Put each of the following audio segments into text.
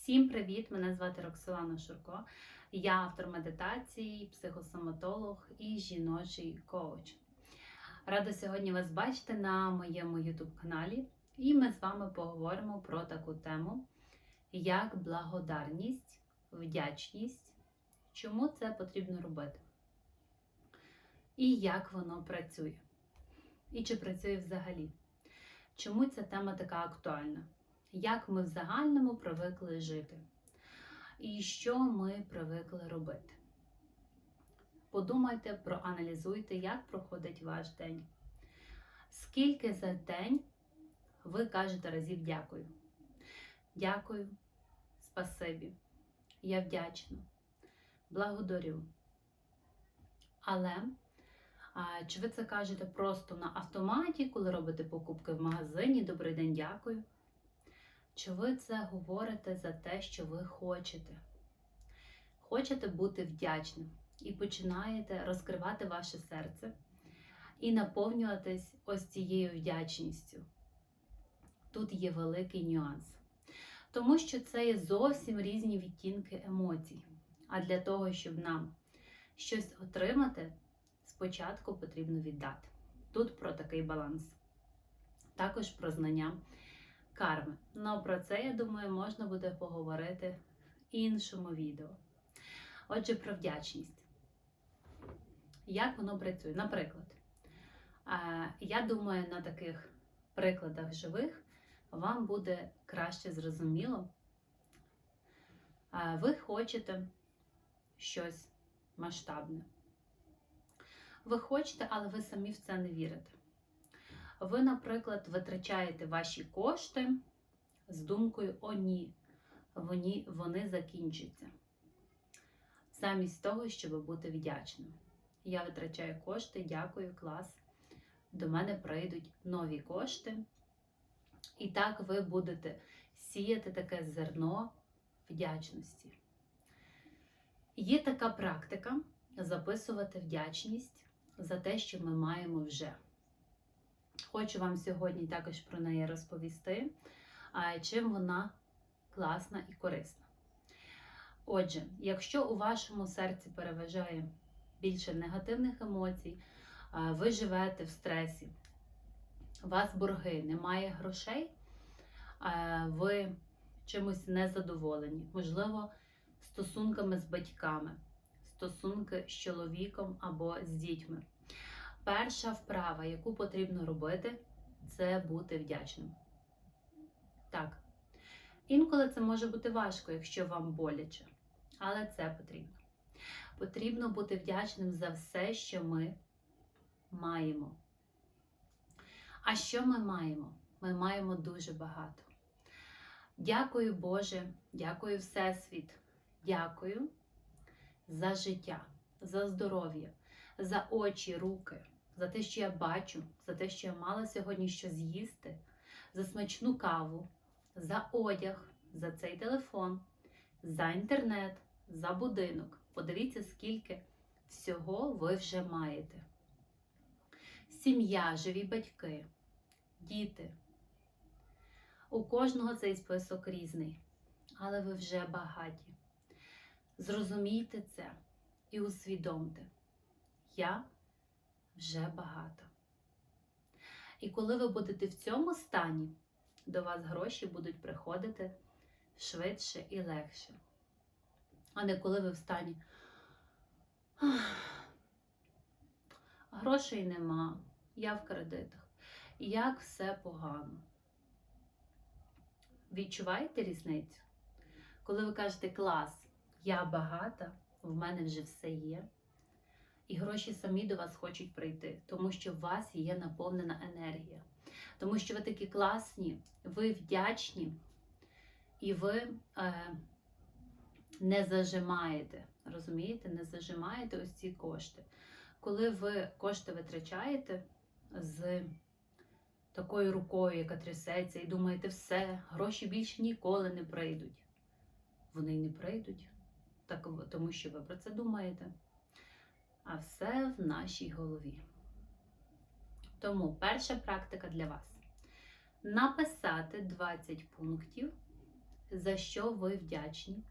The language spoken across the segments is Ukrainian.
Всім привіт! Мене звати Роксолана Шурко. Я автор медитації, психосоматолог і жіночий коуч. Рада сьогодні вас бачити на моєму YouTube каналі, і ми з вами поговоримо про таку тему, як благодарність, вдячність, чому це потрібно робити, і як воно працює, і чи працює взагалі. Чому ця тема така актуальна? Як ми в загальному привикли жити? І що ми привикли робити? Подумайте, проаналізуйте, як проходить ваш день. Скільки за день ви кажете разів дякую? Дякую, спасибі, я вдячна, благодарю. Але чи ви це кажете просто на автоматі, коли робите покупки в магазині? Добрий день, дякую. Чи ви це говорите за те, що ви хочете? Хочете бути вдячним і починаєте розкривати ваше серце і наповнюватись ось цією вдячністю. Тут є великий нюанс. Тому що це є зовсім різні відтінки емоцій. А для того, щоб нам щось отримати, спочатку потрібно віддати. Тут про такий баланс. Також про знання карми. Ну про це, я думаю, можна буде поговорити в іншому відео. Отже, про вдячність. Як воно працює? Наприклад, я думаю, на таких прикладах живих вам буде краще зрозуміло. Ви хочете щось масштабне. Ви хочете, але ви самі в це не вірите ви, наприклад, витрачаєте ваші кошти з думкою О, ні, вони, вони закінчаться. Замість того, щоб бути вдячним. Я витрачаю кошти, дякую, клас. До мене прийдуть нові кошти. І так ви будете сіяти таке зерно вдячності. Є така практика записувати вдячність за те, що ми маємо вже. Хочу вам сьогодні також про неї розповісти, чим вона класна і корисна. Отже, якщо у вашому серці переважає більше негативних емоцій, ви живете в стресі, у вас борги, немає грошей, ви чимось незадоволені, можливо, стосунками з батьками, стосунки з чоловіком або з дітьми. Перша вправа, яку потрібно робити, це бути вдячним. Так. Інколи це може бути важко, якщо вам боляче, але це потрібно. Потрібно бути вдячним за все, що ми маємо. А що ми маємо? Ми маємо дуже багато. Дякую, Боже, дякую Всесвіт, дякую за життя, за здоров'я, за очі, руки, за те, що я бачу, за те, що я мала сьогодні що з'їсти, за смачну каву, за одяг, за цей телефон, за інтернет, за будинок. Подивіться, скільки всього ви вже маєте. Сім'я, живі батьки, діти. У кожного цей список різний, але ви вже багаті. Зрозумійте це і усвідомте, я вже багато. І коли ви будете в цьому стані, до вас гроші будуть приходити швидше і легше. А не коли ви в стані грошей нема, я в кредитах. Як все погано. Відчуваєте різницю? Коли ви кажете клас, я багата, в мене вже все є. І гроші самі до вас хочуть прийти, тому що у вас є наповнена енергія. Тому що ви такі класні, ви вдячні і ви е, не зажимаєте. Розумієте, не зажимаєте ось ці кошти. Коли ви кошти витрачаєте з такою рукою, яка трясеться, і думаєте, все, гроші більше ніколи не прийдуть. Вони не прийдуть, так, тому що ви про це думаєте а все в нашій голові. Тому перша практика для вас написати 20 пунктів, за що ви вдячні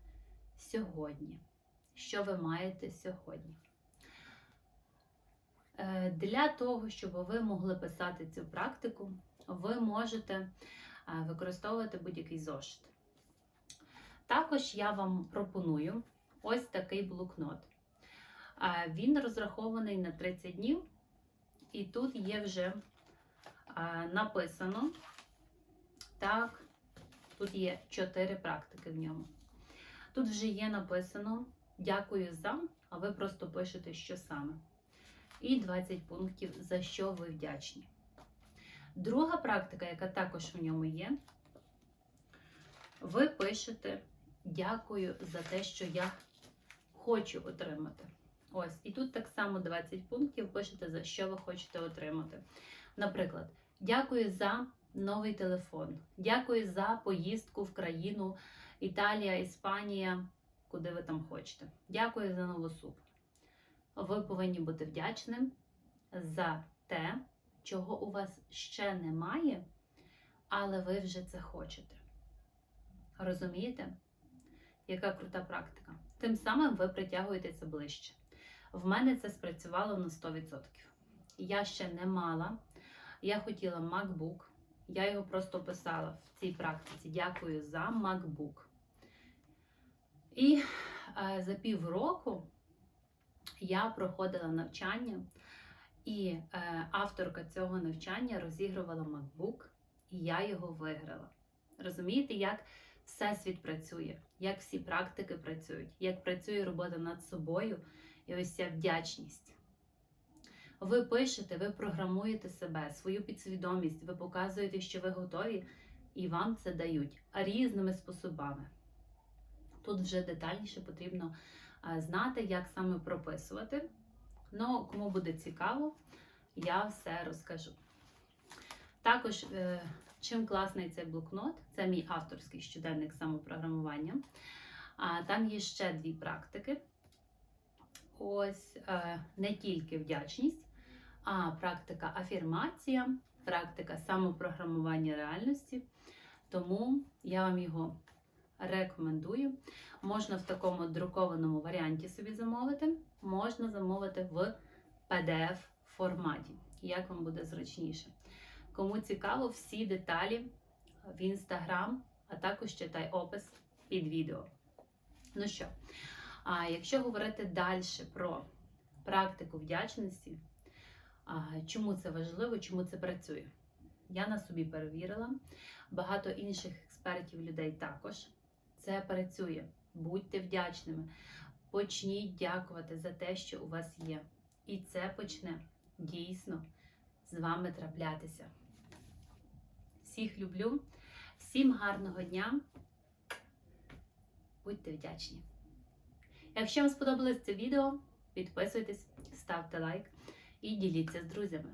сьогодні. Що ви маєте сьогодні. Е, Для того, щоб ви могли писати цю практику, ви можете е, використовувати будь-який зошит. Також я вам пропоную ось такий блокнот. Він розрахований на 30 днів, і тут є вже написано, так, тут є 4 практики в ньому. Тут вже є написано Дякую за, а ви просто пишете, що саме. І 20 пунктів, за що ви вдячні. Друга практика, яка також в ньому є, ви пишете Дякую за те, що я хочу отримати. Ось, і тут так само 20 пунктів пишете, за що ви хочете отримати. Наприклад, дякую за новий телефон, дякую за поїздку в країну Італія, Іспанія, куди ви там хочете. Дякую за нову суп. Ви повинні бути вдячним за те, чого у вас ще немає, але ви вже це хочете. Розумієте? Яка крута практика? Тим самим ви притягуєте це ближче. В мене це спрацювало на 100%. Я ще не мала. Я хотіла MacBook. Я його просто писала в цій практиці. Дякую за MacBook. І е, за півроку я проходила навчання, і е, авторка цього навчання розігрувала MacBook, і я його виграла. Розумієте, як всесвіт працює, як всі практики працюють, як працює робота над собою і ось ця вдячність. Ви пишете, ви програмуєте себе, свою підсвідомість, ви показуєте, що ви готові, і вам це дають різними способами. Тут вже детальніше потрібно знати, як саме прописувати. Ну, кому буде цікаво, я все розкажу. Також, е, чим класний цей блокнот, це мій авторський щоденник самопрограмування. Там є ще дві практики. Ось е, не тільки вдячність, а практика афірмація, практика самопрограмування реальності. Тому я вам його рекомендую. Можна в такому друкованому варіанті собі замовити, можна замовити в PDF форматі, як вам буде зручніше. Кому цікаво, всі деталі в інстаграм, а також читай опис під відео. Ну що, а якщо говорити далі про практику вдячності, чому це важливо, чому це працює? Я на собі перевірила, багато інших експертів людей також. Це працює. Будьте вдячними. Почніть дякувати за те, що у вас є. І це почне дійсно з вами траплятися. Всіх люблю, всім гарного дня. Будьте вдячні. Якщо вам сподобалось це відео, підписуйтесь, ставте лайк і діліться з друзями.